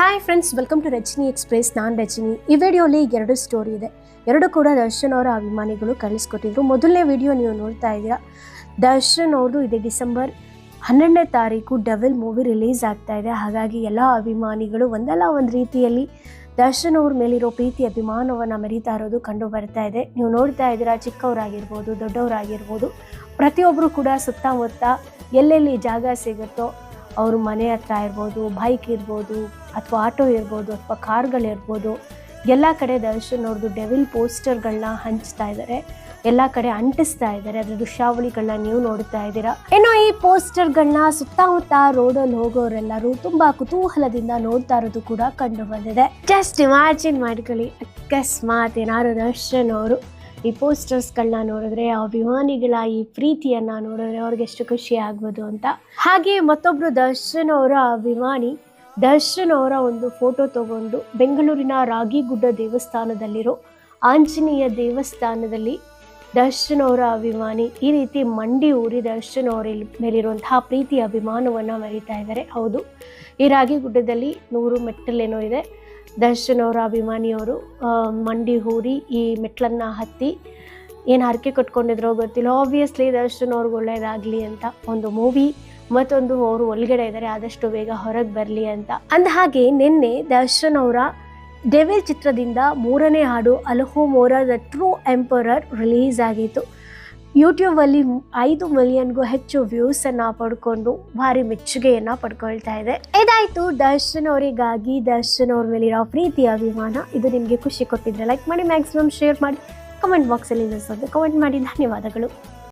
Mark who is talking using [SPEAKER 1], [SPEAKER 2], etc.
[SPEAKER 1] Hi friends welcome to Rajani express ನಾನು ರಜನಿ. ಈ ವಿಡಿಯೋಲಿ ಎರಡು ಸ್ಟೋರಿ ಇದೆ. ಎರಡು ಕೂಡ ದರ್ಶನ್ ಅವರ ಅಭಿಮಾನಿಗಳು ಕಳಿಸ್ಕೊಟ್ಟಿದ್ರು ಮೊದಲನೇ ವಿಡಿಯೋ ನೀವು ನೋಡ್ತಾ ಇದ್ದೀರಾ. ದರ್ಶನ್ ಅವ್ರದ್ದು ಇದೆ ಡಿಸೆಂಬರ್ ಹನ್ನೆರಡನೇ ತಾರೀಕು ಡಬಲ್ ಮೂವಿ ರಿಲೀಸ್ ಆಗ್ತಾ ಇದೆ. ಹಾಗಾಗಿ ಎಲ್ಲ ಅಭಿಮಾನಿಗಳು ಒಂದಲ್ಲ ಒಂದು ರೀತಿಯಲ್ಲಿ ದರ್ಶನ್ ಅವ್ರ ಮೇಲಿರೋ ಪ್ರೀತಿ, ಅಭಿಮಾನವನ್ನು ಮೆರೀತಾ ಇರೋದು ಕಂಡು ಬರ್ತಾ ಇದೆ. ನೀವು ನೋಡ್ತಾ ಇದ್ದೀರಾ, ಚಿಕ್ಕವರಾಗಿರ್ಬೋದು, ದೊಡ್ಡವರಾಗಿರ್ಬೋದು. ಪ್ರತಿಯೊಬ್ಬರು ಕೂಡ ಸುತ್ತಮುತ್ತ ಎಲ್ಲೆಲ್ಲಿ ಜಾಗ ಸಿಗುತ್ತೋ ಅವ್ರ ಮನೆ ಹತ್ರ ಇರ್ಬೋದು ಬೈಕ್ ಇರ್ಬೋದು ಅಥವಾ ಆಟೋ ಇರ್ಬೋದು ಅಥವಾ ಕಾರ್ಗಳಿರ್ಬೋದು ಎಲ್ಲ ಕಡೆ ದರ್ಶನ್ ಅವ್ರದ್ದು ಡೆವಿಲ್ ಪೋಸ್ಟರ್ಗಳನ್ನ ಹಂಚ್ತಾ ಇದ್ದಾರೆ ಎಲ್ಲ ಕಡೆ ಅಂಟಿಸ್ತಾ ಇದ್ದಾರೆ ಅದ್ರ ದೃಶ್ಯಾವಳಿಗಳನ್ನ ನೀವು ನೋಡ್ತಾ ಇದ್ದೀರಾ? ಏನೋ ಈ ಪೋಸ್ಟರ್ಗಳನ್ನ ಸುತ್ತಮುತ್ತ ರೋಡಲ್ಲಿ ಹೋಗೋರೆಲ್ಲರೂ ತುಂಬಾ ಕುತೂಹಲದಿಂದ ನೋಡ್ತಾ ಇರೋದು ಕೂಡ ಕಂಡು ಬಂದಿದೆ. ಜಸ್ಟ್ ಇಮ್ಯಾಜಿನ್ ಮಾಡ್ಕೊಳ್ಳಿ, ಅಕಸ್ಮಾತ್ ಏನಾದ್ರು ದರ್ಶನ್ ಅವರು ಈ ಪೋಸ್ಟರ್ಸ್ಗಳನ್ನ ನೋಡಿದ್ರೆ, ಆ ಅಭಿಮಾನಿಗಳ ಈ ಪ್ರೀತಿಯನ್ನ ನೋಡಿದ್ರೆ ಅವ್ರಿಗೆ ಎಷ್ಟು ಖುಷಿ ಆಗ್ಬೋದು ಅಂತ. ಹಾಗೆ ಮತ್ತೊಬ್ರು ದರ್ಶನ್ ಅವರ ಅಭಿಮಾನಿ ದರ್ಶನ್ ಅವರ ಒಂದು ಫೋಟೋ ತಗೊಂಡು ಬೆಂಗಳೂರಿನ ರಾಗಿಗುಡ್ಡ ದೇವಸ್ಥಾನದಲ್ಲಿರೋ ಆಂಜನೇಯ ದೇವಸ್ಥಾನದಲ್ಲಿ ದರ್ಶನ್ ಅವರ ಅಭಿಮಾನಿ, ಈ ರೀತಿ ಮಂಡಿ ಊರಿ ದರ್ಶನ್ ಅವರ ಮೇಲಿರುವಂತಹ ಪ್ರೀತಿ ಅಭಿಮಾನವನ್ನು ಮರೀತಾ ಇದ್ದಾರೆ ಹೌದು, ಈ ರಾಗಿಗುಡ್ಡದಲ್ಲಿ ನೂರು ಮೆಟ್ಟಲೇನೋ ಇದೆ. ದರ್ಶನ್ ಅವರ ಅಭಿಮಾನಿಯವರು ಮಂಡಿ ಊರಿ ಈ ಮೆಟ್ಲನ್ನು ಹತ್ತಿ ಏನು ಹರಕೆ ಕಟ್ಕೊಂಡಿದ್ರೋ ಗೊತ್ತಿಲ್ಲ. ಆಬ್ವಿಯಸ್ಲಿ ದರ್ಶನ್ ಅವ್ರಿಗೆ ಒಳ್ಳೆಯದಾಗಲಿ ಅಂತ ಒಂದು ಮೂವಿ ಮತ್ತೊಂದು ಅವರು ಒಳಗಡೆ ಇದ್ದಾರೆ, ಆದಷ್ಟು ಬೇಗ ಹೊರಗೆ ಬರಲಿ ಅಂತ. ಅಂದ ಹಾಗೆ ನಿನ್ನೆ ದರ್ಶನ್ ಅವರ ಡೆವಿಲ್ ಚಿತ್ರದಿಂದ ಮೂರನೇ ಹಾಡು ಅಲಹೋ ಮೋರ ದ ಟ್ರೂ ಎಂಪರರ್ ರಿಲೀಸ್ ಆಗಿತ್ತು. ಯೂಟ್ಯೂಬಲ್ಲಿ ಐದು ಮಿಲಿಯನ್ಗೂ ಹೆಚ್ಚು ವ್ಯೂಸನ್ನು ಪಡ್ಕೊಂಡು ಭಾರಿ ಮೆಚ್ಚುಗೆಯನ್ನು ಪಡ್ಕೊಳ್ತಾ ಇದೆ. ಇದಾಯಿತು, ದರ್ಶನ್ ಅವರಿಗಾಗಿ ದರ್ಶನ್ ಅವ್ರ ಮೇಲಿರೋ ಪ್ರೀತಿಯ ಅಭಿಮಾನ. ಇದು ನಿಮಗೆ ಖುಷಿ ಕೊಟ್ಟಿದ್ರೆ ಲೈಕ್ ಮಾಡಿ ಮ್ಯಾಕ್ಸಿಮಮ್ ಶೇರ್ ಮಾಡಿ. ಕಮೆಂಟ್ ಬಾಕ್ಸಲ್ಲಿ ನಿಲ್ಲಿಸೋದು ಕಮೆಂಟ್ ಮಾಡಿ, ಧನ್ಯವಾದಗಳು.